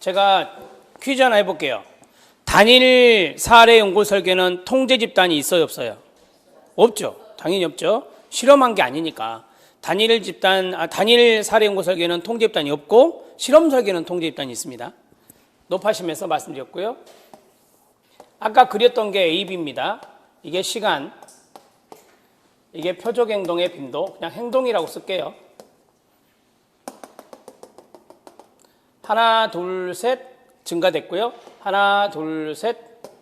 제가 퀴즈 하나 해볼게요. 단일 사례 연구 설계는 통제 집단이 있어요, 없어요? 없죠. 당연히 없죠. 실험한 게 아니니까. 단일 집단, 아, 단일 사례 연구 설계는 통제 집단이 없고 실험 설계는 통제 집단이 있습니다. 높아심에서 말씀드렸고요. 아까 그렸던 게 AB입니다. 이게 시간, 이게 표적 행동의 빈도, 그냥 행동이라고 쓸게요. 하나, 둘, 셋 증가됐고요. 하나, 둘, 셋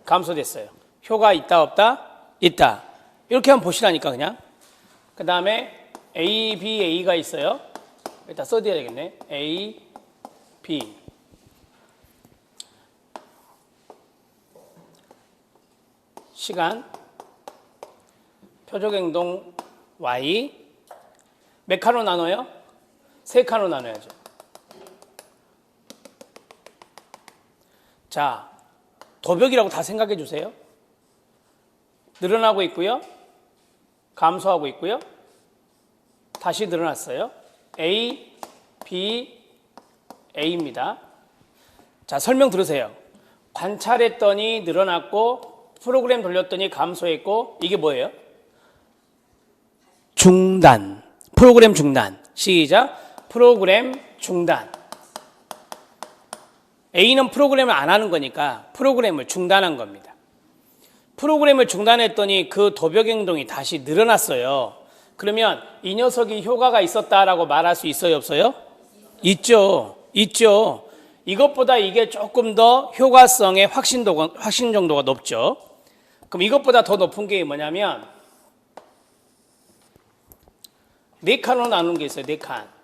감소됐어요. 효과 있다, 없다? 있다. 이렇게 한번 보시라니까 그냥. 그 다음에 A, B, A가 있어요. 일단 써드려야 되겠네. A, B. 시간, 표적 행동 Y 몇 칸으로 나눠요? 세 칸으로 나눠야죠. 자, 도벽이라고 다 생각해 주세요. 늘어나고 있고요. 감소하고 있고요. 다시 늘어났어요. A, B, A입니다. 자, 설명 들으세요. 관찰했더니 늘어났고 프로그램 돌렸더니 감소했고 이게 뭐예요? 중단. 프로그램 중단. 시작. 프로그램 중단. A는 프로그램을 안 하는 거니까 프로그램을 중단한 겁니다. 프로그램을 중단했더니 그 도벽 행동이 다시 늘어났어요. 그러면 이 녀석이 효과가 있었다라고 말할 수 있어요, 없어요? 있죠. 있죠. 이것보다 이게 조금 더 효과성의 확신도가, 확신 정도가 높죠. 그럼 이것보다 더 높은 게 뭐냐면 네 칸으로 나누는 게 있어요. 네 칸.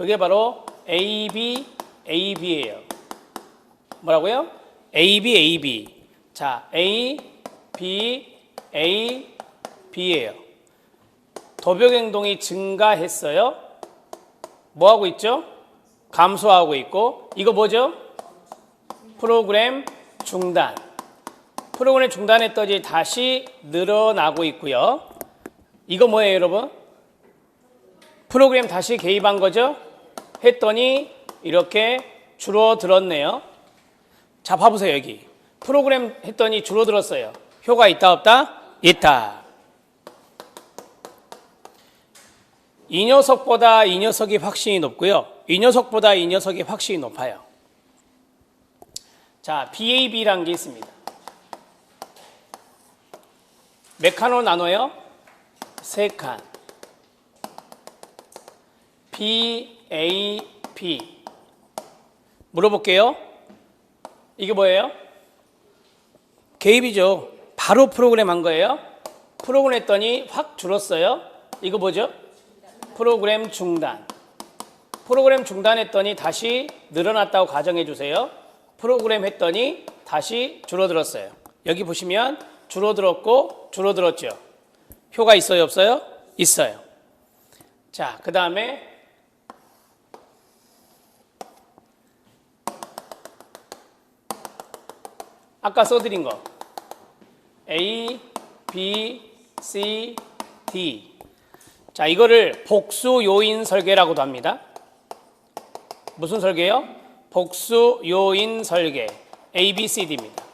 그게 바로 A, B, A, B예요. 뭐라고요? A, B, A, B. 자, A, B, A, B예요. 도벽 행동이 증가했어요. 뭐 하고 있죠? 감소하고 있고 이거 뭐죠? 프로그램 중단. 프로그램 중단했더니 다시 늘어나고 있고요. 이거 뭐예요, 여러분? 프로그램 다시 개입한 거죠? 했더니 이렇게 줄어들었네요. 자, 봐보세요, 여기. 프로그램 했더니 줄어들었어요. 효과 있다, 없다? 있다. 이 녀석보다 이 녀석이 확신이 높고요. 이 녀석보다 이 녀석이 확신이 높아요. 자, BAB라는 게 있습니다. 몇 칸으로 나눠요? 세 칸. B, A, B. 물어볼게요. 이게 뭐예요? 개입이죠. 바로 프로그램 한 거예요. 프로그램 했더니 확 줄었어요. 이거 뭐죠? 프로그램 중단. 프로그램 중단했더니 다시 늘어났다고 가정해 주세요. 프로그램 했더니 다시 줄어들었어요. 여기 보시면 줄어들었고 줄어들었죠. 효과 있어요, 없어요? 있어요. 자, 그 다음에 아까 써드린 거 A, B, C, D. 자, 이거를 복수 요인 설계라고도 합니다. 무슨 설계요? 복수 요인 설계. A, B, C, D입니다.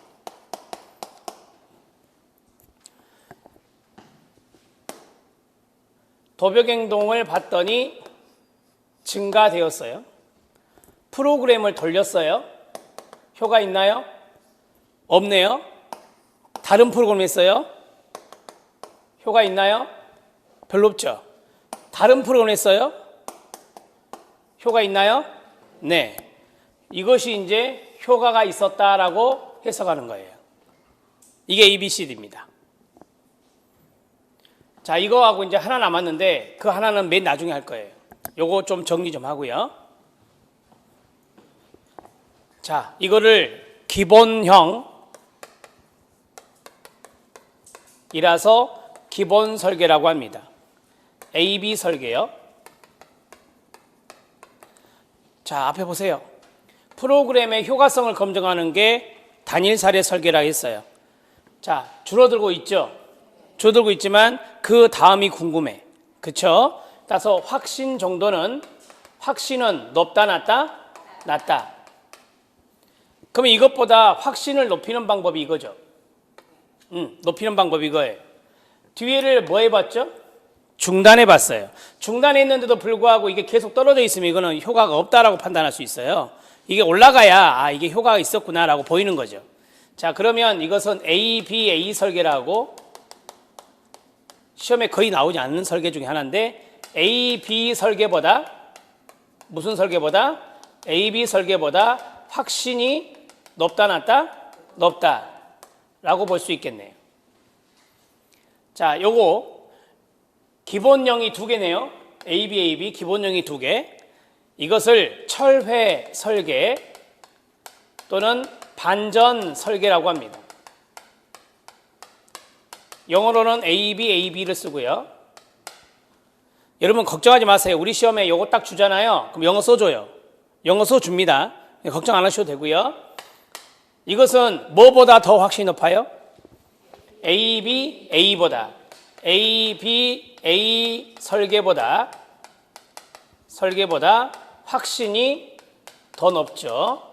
도벽 행동을 봤더니 증가되었어요. 프로그램을 돌렸어요. 효과 있나요? 없네요. 다른 프로그램 했어요? 효과 있나요? 별로 없죠. 다른 프로그램 했어요? 효과 있나요? 네. 이것이 이제 효과가 있었다라고 해석하는 거예요. 이게 ABCD입니다. 자, 이거하고 이제 하나 남았는데 그 하나는 맨 나중에 할 거예요. 요거 좀 정리 좀 하고요. 자, 이거를 기본형 이라서 기본 설계라고 합니다. AB 설계요. 자, 앞에 보세요. 프로그램의 효과성을 검증하는 게 단일 사례 설계라 했어요. 자, 줄어들고 있죠? 줄어들고 있지만 그 다음이 궁금해. 그쵸? 따라서 확신 정도는 확신은 높다 낮다? 낮다. 그러면 이것보다 확신을 높이는 방법이 이거죠. 음, 높이는 방법이 이거예요. 뒤에를 뭐 해봤죠? 중단해 봤어요. 중단해 있는데도 불구하고 이게 계속 떨어져 있으면 이거는 효과가 없다라고 판단할 수 있어요. 이게 올라가야 아 이게 효과가 있었구나라고 보이는 거죠. 자 그러면 이것은 A, B, A 설계라고 시험에 거의 나오지 않는 설계 중에 하나인데 A, B 설계보다 무슨 설계보다 A, B 설계보다 확신이 높다 낮다 높다 라고 볼 수 있겠네요. 자, 요거 기본형이 두 개네요. A, B, A, B 기본형이 두 개. 이것을 철회 설계 또는 반전 설계라고 합니다. 영어로는 A, B, A, B를 쓰고요. 여러분 걱정하지 마세요. 우리 시험에 요거 딱 주잖아요. 그럼 영어 써줘요. 영어 써줍니다. 걱정 안 하셔도 되고요. 이것은 뭐보다 더 확신이 높아요? A, B, A보다 A, B, A 설계보다 설계보다 확신이 더 높죠.